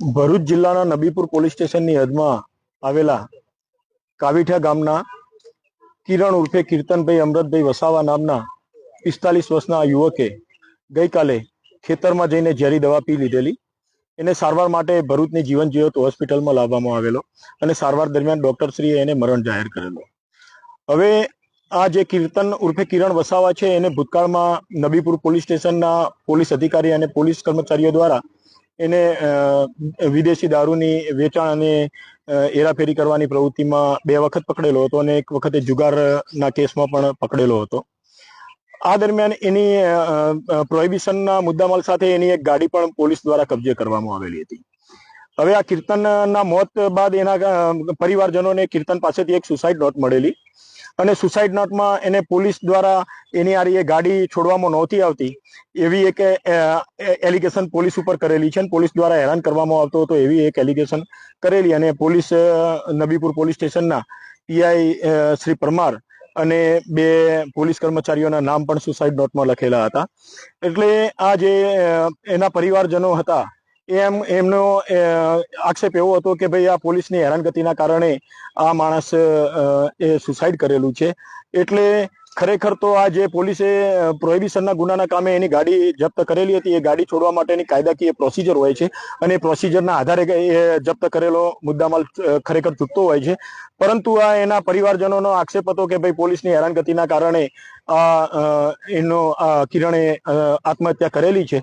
ભરૂચ જિલ્લાના નબીપુર પોલીસ સ્ટેશનની હદમાં આવેલા કાવીઠા ગામના કિરણ ઉર્ફે કીર્તનભાઈ અમૃતભાઈ વસાવા નામના પિસ્તાલીસ વર્ષના યુવકે ગઈકાલે ખેતરમાં જઈને ઝેરી દવા પી લીધેલી. એને સારવાર માટે ભરૂચની જીવન જીવત હોસ્પિટલમાં લાવવામાં આવેલો અને સારવાર દરમિયાન ડોક્ટરશ્રીએ એને મરણ જાહેર કરેલો. હવે આ જે કીર્તન ઉર્ફે કિરણ વસાવા છે, એને ભૂતકાળમાં નબીપુર પોલીસ સ્ટેશનના પોલીસ અધિકારી અને પોલીસ કર્મચારીઓ દ્વારા એને વિદેશી દારૂની વેચાણ અને એરાફેરી કરવાની પ્રવૃત્તિમાં બે વખત પકડેલો હતો અને એક વખતે જુગારના કેસમાં પણ પકડેલો હતો. આ દરમિયાન એની પ્રોહિબિશનના મુદ્દામાલ સાથે એની એક ગાડી પણ પોલીસ દ્વારા કબજે કરવામાં આવેલી હતી. હવે આ કીર્તનના મોત બાદ એના પરિવારજનોને કીર્તન પાસેથી એક સુસાઇડ નોટ મળેલી. અને સુસાઇડ નોટમાં એને પોલીસ દ્વારા એની આરી એ ગાડી છોડવામાં નહોતી આવતી. એવી એક એલિગેશન પોલીસ ઉપર કરેલી છે અને પોલીસ દ્વારા હેરાન કરવામાં આવતો હતો એવી એક એલિગેશન કરેલી અને પોલીસ નબીપુર પોલીસ સ્ટેશનના પીઆઈ શ્રી પરમાર અને બે પોલીસ કર્મચારીઓના નામ પણ સુસાઇડ નોટમાં લખેલા હતા. એટલે આ જે એના પરિવારજનો હતા એમ, એમનો આક્ષેપ એવો હતો કે ભાઈ આ પોલીસની હેરાનગતિના કારણે આ માણસ એ સુસાઇડ કરેલું છે. એટલે ખરેખર તો આ જે પોલીસે પ્રોહિબિશનના ગુનાના કામે એની ગાડી જપ્ત કરેલી હતી, એ ગાડી છોડવા માટેની કાયદાકીય પ્રોસિજર હોય છે અને એ પ્રોસિજરના આધારે એ જપ્ત કરેલો મુદ્દામાલ ખરેખર ચૂકતો હોય છે. પરંતુ આ એના પરિવારજનોનો આક્ષેપ હતો કે ભાઈ પોલીસની હેરાનગતિના કારણે આ એનો કિરણે આત્મહત્યા કરેલી છે.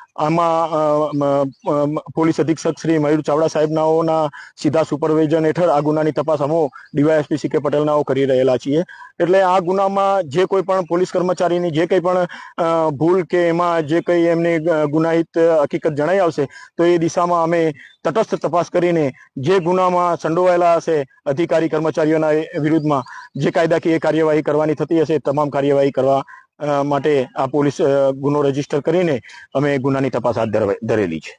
આમાં પોલીસ અધિક્ષક શ્રી મયુર ચાવડા સાહેબનાઓના સીધા સુપરવાઇઝન હેઠળ આ ગુનાની તપાસ અમો ડીવાયએસપી સી કે પટેલનાઓ કરી રહેલા છીએ. એટલે આ ગુનામાં જે કોઈ પણ પોલીસ કર્મચારીની જે કંઈ પણ ભૂલ કે એમાં જે કંઈ એમની ગુનાહિત હકીકત જણાઈ આવશે, તો એ દિશામાં અમે તટસ્થ તપાસ કરીને જે ગુનામાં સંડોવાયેલા હશે અધિકારી કર્મચારીઓના વિરુદ્ધમાં જે કાયદાકીય કાર્યવાહી કરવાની થતી હશે તમામ કાર્યવાહી કરવા માટે આ પોલીસ ગુનો રજિસ્ટર કરીને અમે ગુનાની તપાસ હાથ ધરેલી છે.